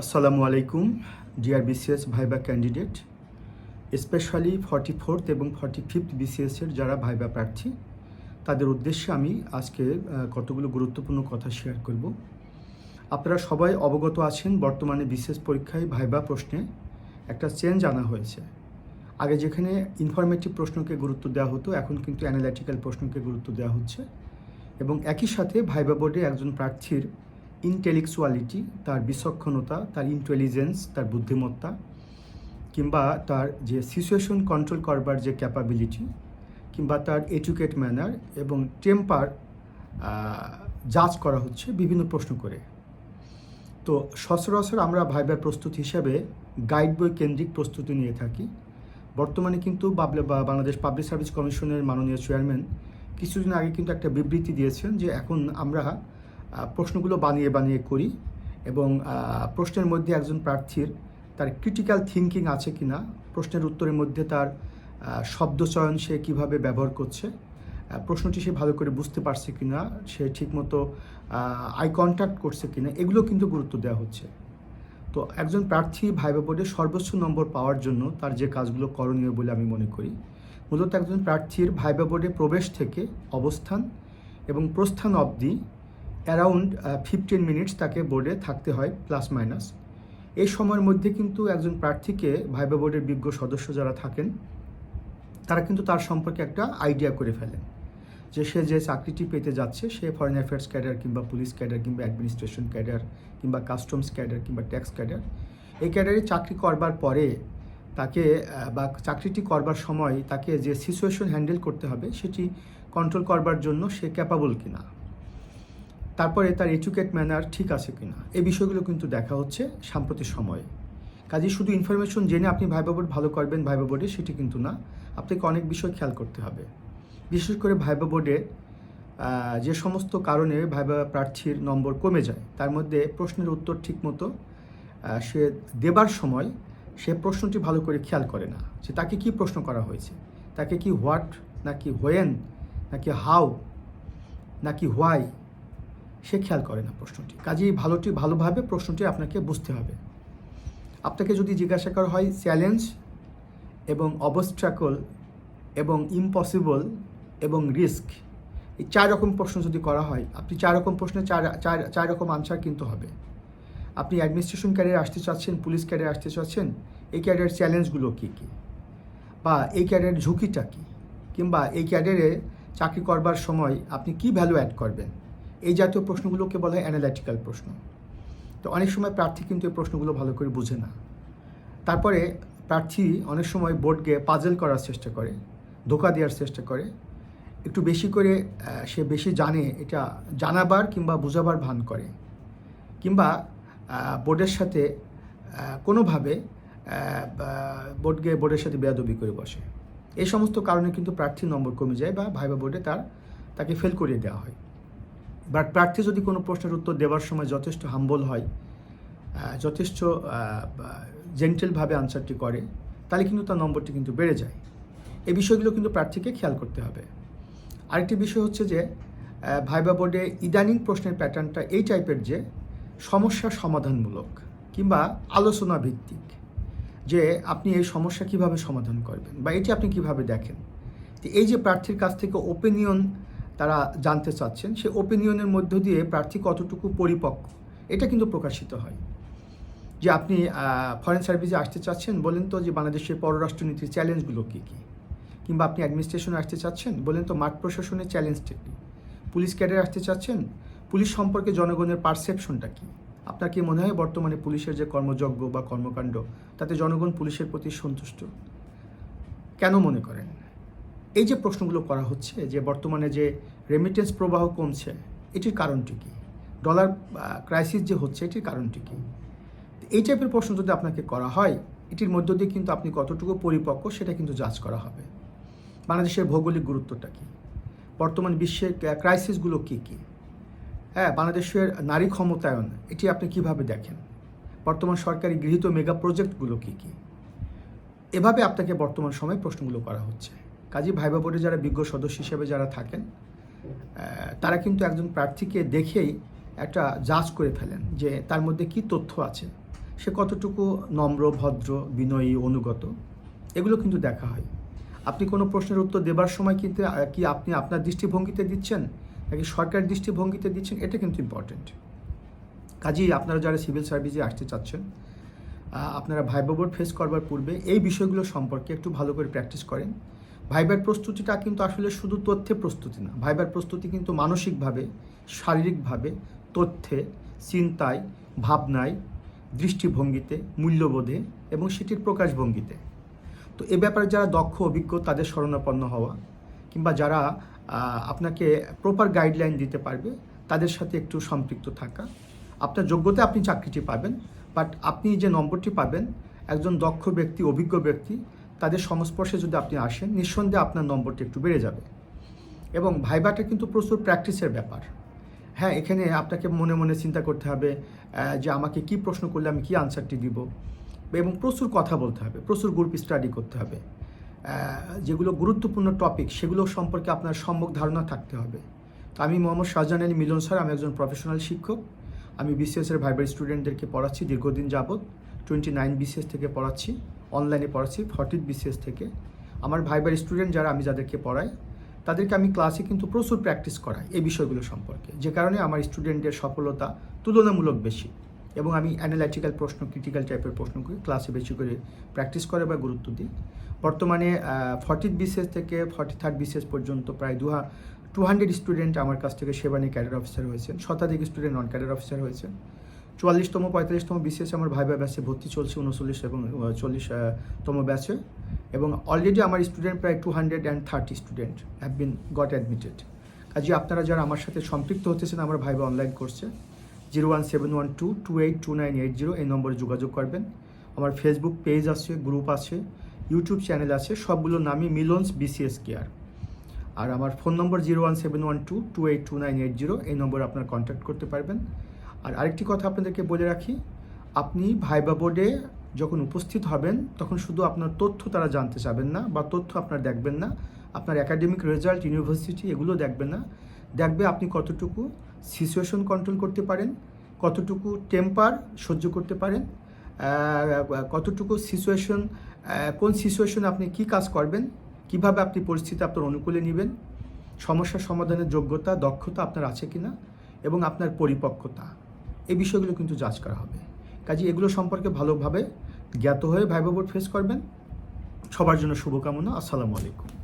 আসসালামু আলাইকুম dear BCS viva candidate, specially forty fourth এবং ফর্টি ফিফথ বিসিএসের যারা ভাইবা প্রার্থী, তাদের উদ্দেশ্যে আমি আজকে কতগুলো গুরুত্বপূর্ণ কথা শেয়ার করব। আপনারা সবাই অবগত আছেন, বর্তমানে বিশেষ পরীক্ষায় ভাইবা প্রশ্নে একটা চেঞ্জ আনা হয়েছে। আগে যেখানে ইনফরমেটিভ প্রশ্নকে গুরুত্ব দেওয়া হতো, এখন কিন্তু অ্যানালাইটিক্যাল প্রশ্নকে গুরুত্ব দেওয়া হচ্ছে এবং একই সাথে ভাইবা বোর্ডে একজন প্রার্থীর ইন্টেলেকচুয়ালিটি তার বিচক্ষণতা, তার ইন্টেলিজেন্স তার বুদ্ধিমত্তা, কিংবা তার যে সিচুয়েশন কন্ট্রোল করবার যে ক্যাপাবিলিটি কিংবা তার এডুকেট ম্যানার এবং টেম্পার জাজ করা হচ্ছে বিভিন্ন প্রশ্ন করে। তো সচরাচর আমরা ভাইবার প্রস্তুত হিসাবে গাইড বই কেন্দ্রিক প্রস্তুতি নিয়ে থাকি। বর্তমানে কিন্তু বাংলাদেশ পাবলিক সার্ভিস কমিশনের মাননীয় চেয়ারম্যান কিছুদিন আগে কিন্তু একটা বিবৃতি দিয়েছেন যে এখন আমরা প্রশ্নগুলো বানিয়ে বানিয়ে করি এবং প্রশ্নের মধ্যে একজন প্রার্থীর তার ক্রিটিক্যাল থিঙ্কিং আছে কি না প্রশ্নের উত্তরের মধ্যে তার শব্দচয়ন সে কীভাবে ব্যবহার করছে প্রশ্নটি সে ভালো করে বুঝতে পারছে কিনা, সে ঠিকমতো আই কন্ট্যাক্ট করছে কি না এগুলো কিন্তু গুরুত্ব দেওয়া হচ্ছে। তো একজন প্রার্থী ভাইবা বোর্ডে সর্বোচ্চ নম্বর পাওয়ার জন্য তার যে কাজগুলো করণীয় বলে আমি মনে করি, মূলত একজন প্রার্থীর ভাইবা বোর্ডে প্রবেশ থেকে অবস্থান এবং প্রস্থান অবধি অ্যারাউন্ড ফিফটিন মিনিটস তাকে বোর্ডে থাকতে হয় প্লাস মাইনাস এই সময়ের মধ্যে কিন্তু একজন প্রার্থীকে ভাইবা বোর্ডের বিজ্ঞ সদস্য যারা থাকেন, তারা কিন্তু তার সম্পর্কে একটা আইডিয়া করে ফেলেন যে সে যে চাকরিটি পেতে যাচ্ছে, সে ফরেন অ্যাফেয়ার্স ক্যাডার কিংবা পুলিশ ক্যাডার কিংবা অ্যাডমিনিস্ট্রেশন ক্যাডার কিংবা কাস্টমস ক্যাডার কিংবা ট্যাক্স ক্যাডার এই ক্যাডারে চাকরি করবার পরে তাকে বা চাকরিটি করবার সময় তাকে যে সিচুয়েশন হ্যান্ডেল করতে হবে, সেটি কন্ট্রোল করবার জন্য সে ক্যাপাবল কিনা। তারপরে তার এডুকেট ম্যানার ঠিক আছে কিনা? এই বিষয়গুলো কিন্তু দেখা হচ্ছে সাম্প্রতিক সময়ে। কাজে শুধু ইনফরমেশন জেনে আপনি ভাইবা বোর্ড ভালো করবেন ভাইবা বোর্ডে সেটি কিন্তু না। আপনাকে অনেক বিষয় খেয়াল করতে হবে। বিশেষ করে ভাইবা বোর্ডে যে সমস্ত কারণে ভাইবা প্রার্থীর নম্বর কমে যায়, তার মধ্যে প্রশ্নের উত্তর ঠিকমতো সে দেবার সময় সে প্রশ্নটি ভালো করে খেয়াল করে না। যে তাকে কি প্রশ্ন করা হয়েছে? তাকে কি হোয়াট, নাকি হোয়েন, নাকি হাউ, নাকি হোয়াই সে খেয়াল করে না প্রশ্নটি। কাজেই ভালোটি ভালোভাবে প্রশ্নটি আপনাকে বুঝতে হবে। আপনাকে যদি জিজ্ঞাসা করা হয় চ্যালেঞ্জ এবং অবস্ট্রাকল এবং ইম্পসিবল এবং রিস্ক, এই চার রকম প্রশ্ন যদি করা হয়, আপনি চার রকম প্রশ্নে চার চার চার রকম আনসার কিন্তু হবে। আপনি অ্যাডমিনিস্ট্রেশন ক্যারিয়ার আসতে চাচ্ছেন, পুলিশ ক্যারিয়ার আসতে চাচ্ছেন, এই ক্যারিয়ার চ্যালেঞ্জগুলো কী কী? বা এই ক্যারিয়ার ঝুঁকিটা কী? কিংবা এই ক্যারিয়ারে চাকরি করবার সময় আপনি কি ভ্যালু অ্যাড করবেন? এই জাতীয় প্রশ্নগুলোকে বলা হয় অ্যানালাইটিক্যাল প্রশ্ন। তো অনেক সময় প্রার্থী কিন্তু এই প্রশ্নগুলো ভালো করে বুঝে না। তারপরে প্রার্থী অনেক সময় বোর্ডকে পাজেল করার চেষ্টা করে, ধোকা দেওয়ার চেষ্টা করে। একটু বেশি করে সে বেশি জানে, এটা জানাবার কিংবা বোঝাবার ভান করে। কিংবা বোর্ডের সাথে কোনোভাবে বোর্ডকে বোর্ডের সাথে বেয়াদবি করে বসে। এই সমস্ত কারণে কিন্তু প্রার্থীর নম্বর কমে যায় বা ভাইবা বোর্ডে তার, তাকে ফেল করিয়ে দেওয়া হয়। বাট প্রার্থী যদি কোনো প্রশ্নের উত্তর দেওয়ার সময় যথেষ্ট হাম্বল হয় যথেষ্ট জেন্টেলভাবে আনসারটি করে, তাহলে কিন্তু তার নম্বরটি কিন্তু বেড়ে যায়। এই বিষয়গুলো কিন্তু প্রার্থীকে খেয়াল করতে হবে। আরেকটি বিষয় হচ্ছে যে ভাইবা বোর্ডে ইদানিং প্রশ্নের প্যাটার্নটা এই টাইপের যে, সমস্যা সমাধানমূলক কিংবা আলোচনা ভিত্তিক, যে আপনি এই সমস্যা কীভাবে সমাধান করবেন বা এটি আপনি কীভাবে দেখেন। তো এই যে প্রার্থীর কাছ থেকে ওপিনিয়ন তারা জানতে চাচ্ছেন, সে ওপিনিয়নের মধ্য দিয়ে প্রার্থী কতটুকু পরিপক্ক? এটা কিন্তু প্রকাশিত হয়। যে আপনি ফরেন সার্ভিসে আসতে চাচ্ছেন, বলেন তো যে বাংলাদেশের পররাষ্ট্রনীতির চ্যালেঞ্জগুলো কী কী? কিংবা আপনি অ্যাডমিনিস্ট্রেশনে আসতে চাচ্ছেন, বলেন তো মাঠ প্রশাসনের চ্যালেঞ্জটা কী? পুলিশ ক্যাডারে আসতে চাচ্ছেন, পুলিশ সম্পর্কে জনগণের পারসেপশনটা কী? আপনার কি মনে হয় বর্তমানে পুলিশের যে কর্মযজ্ঞ বা কর্মকাণ্ড, তাতে জনগণ পুলিশের প্রতি সন্তুষ্ট? কেন মনে করেন? এই যে প্রশ্নগুলো করা হচ্ছে, যে বর্তমানে যে রেমিটেন্স প্রবাহ কমছে, এটির কারণটি কী? ডলার ক্রাইসিস যে হচ্ছে, এটির কারণটি কী? এই টাইপের প্রশ্ন যদি আপনাকে করা হয়, এটির মধ্য দিয়ে কিন্তু আপনি কতটুকু পরিপক্ক সেটা কিন্তু যাচ করা হবে। বাংলাদেশের ভৌগোলিক গুরুত্বটা কী? বর্তমান বিশ্বের ক্রাইসিসগুলো কী কী? হ্যাঁ বাংলাদেশের নারী ক্ষমতায়ন, এটি আপনি কীভাবে দেখেন? বর্তমান সরকারি গৃহীত মেগা প্রজেক্টগুলো কী কী? এভাবে আপনাকে বর্তমান সময়ে প্রশ্নগুলো করা হচ্ছে। কাজী ভাইবা বোর্ডে যারা বিজ্ঞ সদস্য হিসেবে যারা থাকেন তারা কিন্তু একজন প্রার্থীকে দেখেই একটা জাজ করে ফেলেন যে তার মধ্যে কি তথ্য আছে। সে কতটুকু নম্র, ভদ্র, বিনয়ী, অনুগত, এগুলো কিন্তু দেখা হয়। আপনি কোনো প্রশ্নের উত্তর দেবার সময় কিন্তু কি আপনি আপনার দৃষ্টিভঙ্গিতে দিচ্ছেন নাকি সরকার দৃষ্টিভঙ্গিতে দিচ্ছেন, এটা কিন্তু ইম্পর্টেন্ট কাজেই আপনারা যারা সিভিল সার্ভিসে আসতে চাচ্ছেন আপনারা ভাইবা বোর্ড ফেস করবার পূর্বে এই বিষয়গুলো সম্পর্কে একটু ভালো করে প্র্যাকটিস করেন। ভাইবার প্রস্তুতিটা কিন্তু আসলে শুধু তথ্যে প্রস্তুতি না, ভাইবার প্রস্তুতি কিন্তু মানসিকভাবে, শারীরিকভাবে, তথ্যে, চিন্তায়, ভাবনায়, দৃষ্টিভঙ্গিতে, মূল্যবোধে এবং সেটির প্রকাশভঙ্গিতে। তো এ ব্যাপারে যারা দক্ষ, অভিজ্ঞ, তাদের শরণাপন্ন হওয়া কিংবা যারা আপনাকে প্রপার গাইডলাইন দিতে পারবে, তাদের সাথে একটু সম্পৃক্ত থাকা। আপনার যোগ্যতা আপনি চাকরিটি পাবেন বাট আপনি যে নম্বরটি পাবেন, একজন দক্ষ ব্যক্তি, অভিজ্ঞ ব্যক্তি তাদের সংস্পর্শে যদি আপনি আসেন, নিঃসন্দেহে আপনার নম্বরটি একটু বেড়ে যাবে। এবং ভাইবাটা কিন্তু প্রচুর প্র্যাকটিসের ব্যাপার। হ্যাঁ এখানে আপনাকে মনে মনে চিন্তা করতে হবে যে আমাকে কি প্রশ্ন করলে আমি কি আনসারটি দিব? এবং প্রচুর কথা বলতে হবে, প্রচুর গ্রুপ স্টাডি করতে হবে। যেগুলো গুরুত্বপূর্ণ টপিক সেগুলো সম্পর্কে আপনার সম্যক ধারণা থাকতে হবে। তো আমি মোহাম্মদ শাহজাহান আলী মিলন স্যার, আমি একজন প্রফেশনাল শিক্ষক। আমি বিসিএসের ভাইবার স্টুডেন্টদেরকে পড়াচ্ছি, দীর্ঘদিন যাবৎ টোয়েন্টি নাইন বিসিএস থেকে পড়াচ্ছি। অনলাইনে পড়াচ্ছি ফর্টিন বিসিএস থেকে। আমার ভাইবার স্টুডেন্ট যারা, আমি যাদেরকে পড়াই, তাদেরকে আমি ক্লাসে কিন্তু প্রচুর প্র্যাকটিস করাই এই বিষয়গুলো সম্পর্কে। যে কারণে আমার স্টুডেন্টের সফলতা তুলনামূলক বেশি এবং আমি অ্যানালাইটিক্যাল প্রশ্ন ক্রিটিক্যাল টাইপের প্রশ্ন করি ক্লাসে বেশি করে প্র্যাকটিস করে বা গুরুত্ব দিই। বর্তমানে ফর্টি বিসিএস থেকে ফর্টি থার্ড বিসিএস পর্যন্ত প্রায় দু টু হান্ড্রেড স্টুডেন্ট আমার কাছ থেকে সেবা ক্যাডার অফিসার হয়েছেন, শতাধিক স্টুডেন্ট নন ক্যাডার অফিসার হয়েছেন। চুয়াল্লিশতম, পঁয়তাল্লিশতম বিসিএস আমার ভাইবা ব্যাচে ভর্তি চলছে, উনচল্লিশ এবং চল্লিশতম ব্যাচে এবং অলরেডি আমার স্টুডেন্ট প্রায় two hundred and thirty student have been got admitted কাজে আপনারা যারা আমার সাথে সম্পৃক্ত হতেছেন, আমার ভাইবা অনলাইন কোর্সে zero one seven one two two eight two nine eight zero এই নম্বরে যোগাযোগ করবেন। আমার ফেসবুক পেজ আছে গ্রুপ আছে ইউটিউব চ্যানেল আছে সবগুলোর নামই মিলনস বিসিএস কেয়ার আর আমার phone number zero one seven one two two eight two nine eight zero এই নম্বরে আপনার কন্ট্যাক্ট করতে পারবেন। আর আরেকটি কথা আপনাদেরকে বলে রাখি, আপনি ভাইবা বোর্ডে যখন উপস্থিত হবেন, তখন শুধু আপনার তথ্য তারা জানতে চাবেন না বা তথ্য আপনার দেখবেন না। আপনার একাডেমিক রেজাল্ট ইউনিভার্সিটি এগুলো দেখবেন না। দেখবে আপনি কতটুকু সিচুয়েশন কন্ট্রোল করতে পারেন, কতটুকু টেম্পার সহ্য করতে পারেন কতটুকু সিচুয়েশন কোন সিচুয়েশনে আপনি কি কাজ করবেন, কীভাবে আপনি পরিস্থিতি আপনার অনুকূলে নেবেন, সমস্যার সমাধানের যোগ্যতা, দক্ষতা আপনার আছে কিনা এবং আপনার পরিপক্কতা। এই বিষয়গুলো কিন্তু যাচ করা হবে। কাজে এগুলো সম্পর্কে ভালোভাবে জ্ঞাত হয়ে ভাইবা বোর্ড ফেস করবেন। সবার জন্য শুভকামনা। আসসালামু আলাইকুম।